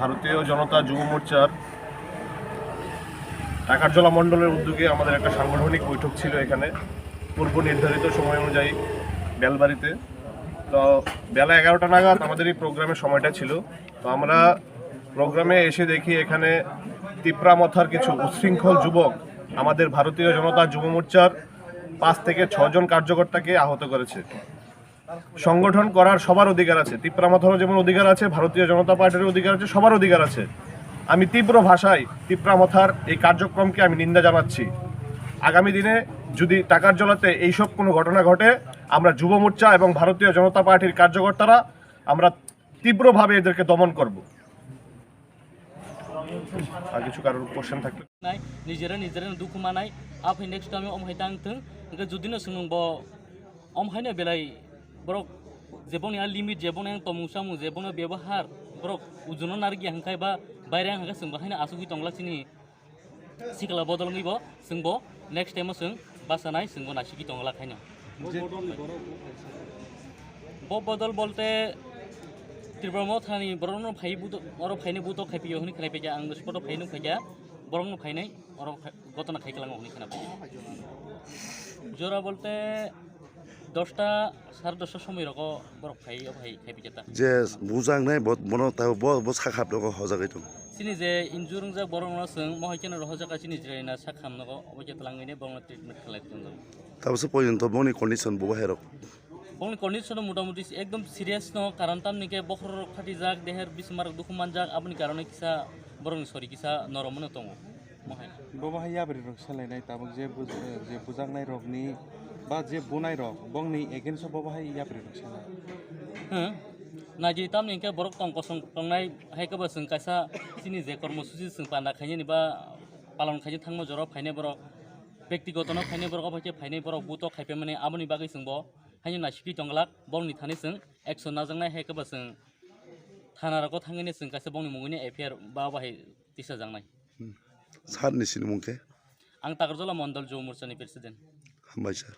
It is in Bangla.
ভারতীয় জনতা যুব মোর্চার টাকারজলা মণ্ডলের উদ্যোগে আমাদের একটা সাংগঠনিক বৈঠক ছিল এখানে। পূর্ব নির্ধারিত সময় অনুযায়ী বেলবাড়িতে। তো বেলা এগারোটা নাগাদ আমাদের এই প্রোগ্রামের সময়টা ছিল। তো আমরা প্রোগ্রামে এসে দেখি এখানে তিপ্রামথার কিছু উচ্ছৃঙ্খল যুবক আমাদের ভারতীয় জনতা যুব মোর্চার পাঁচ থেকে ছজন কার্যকর্তাকে আহত করেছে। সংগঠন করার সবার অধিকার আছে। তিপ্রামাথারও যেমন অধিকার আছে, ভারতীয় জনতা পার্টির অধিকার আছে, সবার অধিকার আছে। আমি তীব্র ভাষায় তিপ্রামথার এই কার্যক্রমকে আমি নিন্দা জানাচ্ছি। আগামী দিনে যদি টাকার জলাতে এইসব কোনো ঘটনা ঘটে, আমরা যুব মোর্চা এবং ভারতীয় জনতা পার্টির কার্যকর্তারা আমরা তীব্রভাবে এদেরকে দমন করব। আর কিছু কারোর কোশ্চেন থাকে নাই নিজেরা নিজেরা দুঃখ মানাই আপনি নেক্সট আমি অমহাই দাংতং ওকে যদি না সুনব অমহাইনে বেলাই বরক যেবন ইয়ার লিমিট যেবন ইয়াং তমুসামু যেবন ব্যবহার বরক উজন নারগি হাংখাই বা বাইরে হাংখা সুনব হাইনা আসুকি টংলা চিনি সিকলা বদলঙ্গিব সুনব নেক্সট টাইমও সুন বাসানাই সুনব নাসিকি টংলা খাইনা। বদল বলতে त्रिब्रह्म थानि बरनो फाइ बुतो अरो फाइने बुतो खाइपियो हनि खाइपेजा आं स्पट फाइनो फाइजा बरनो फाइनाय अरो गतना खाइकलाङो हनि खाना जरा बोलते দশটা সাড়ে দশটার সময় রকম বরফ খাই ভাই খাই পিজাতা যে বুজাংনাই বত বন তাও ব ব সাখাপ দক হজাগै দं सिनि जे इन्जुरं जा बर न जों महैकेन रह जागा सिनि जिरायना सा खामनगो अबजे तलाङैने बंग ट्रिटमेन्ट खालायदों जों তাবসে পর্যন্ত বনি কন্ডিশন বো হেরক बंनि कन्डिसन मोटामुटी एकदम सिरियास न कारण तामनिके बखर फाटि जाक देहेर बिसमार दुखुमान जाक आबनि कारणे किसा बरंनि सरि किसा नरमनो दङ महै बबाहाय याबरि रग सालायनाय ताबक जे बुज- जे बुजांनाय रगनि बा जे बुनाय रग बंनि एगेन्स्ट बबाहाय याबरि रग सालाय हो नाजि तामनिके बरक टंक सं टंनाय हायकबा जों कायसा सिनि जे कर्मसुचि जों पाना खायनि निबा पालन खायनि थांनो जरा फायने बरक व्यक्तिगत न फायने बरक अबजे फायने बरक बुतो खायपे माने आबनि बागै जोंबो হাইনি নাশিকি টংলাক বংনি থানে সং একশো না জং হে সং থানা রকম সং কাছে বংনি মঙ্গিনে এফেয়ার বা বাহে তিসা জং নাই সার নিশিনি আং তাগরজলা মন্ডল যুব মোর্চা নি প্রেসিডেন্ট হামাই স্যার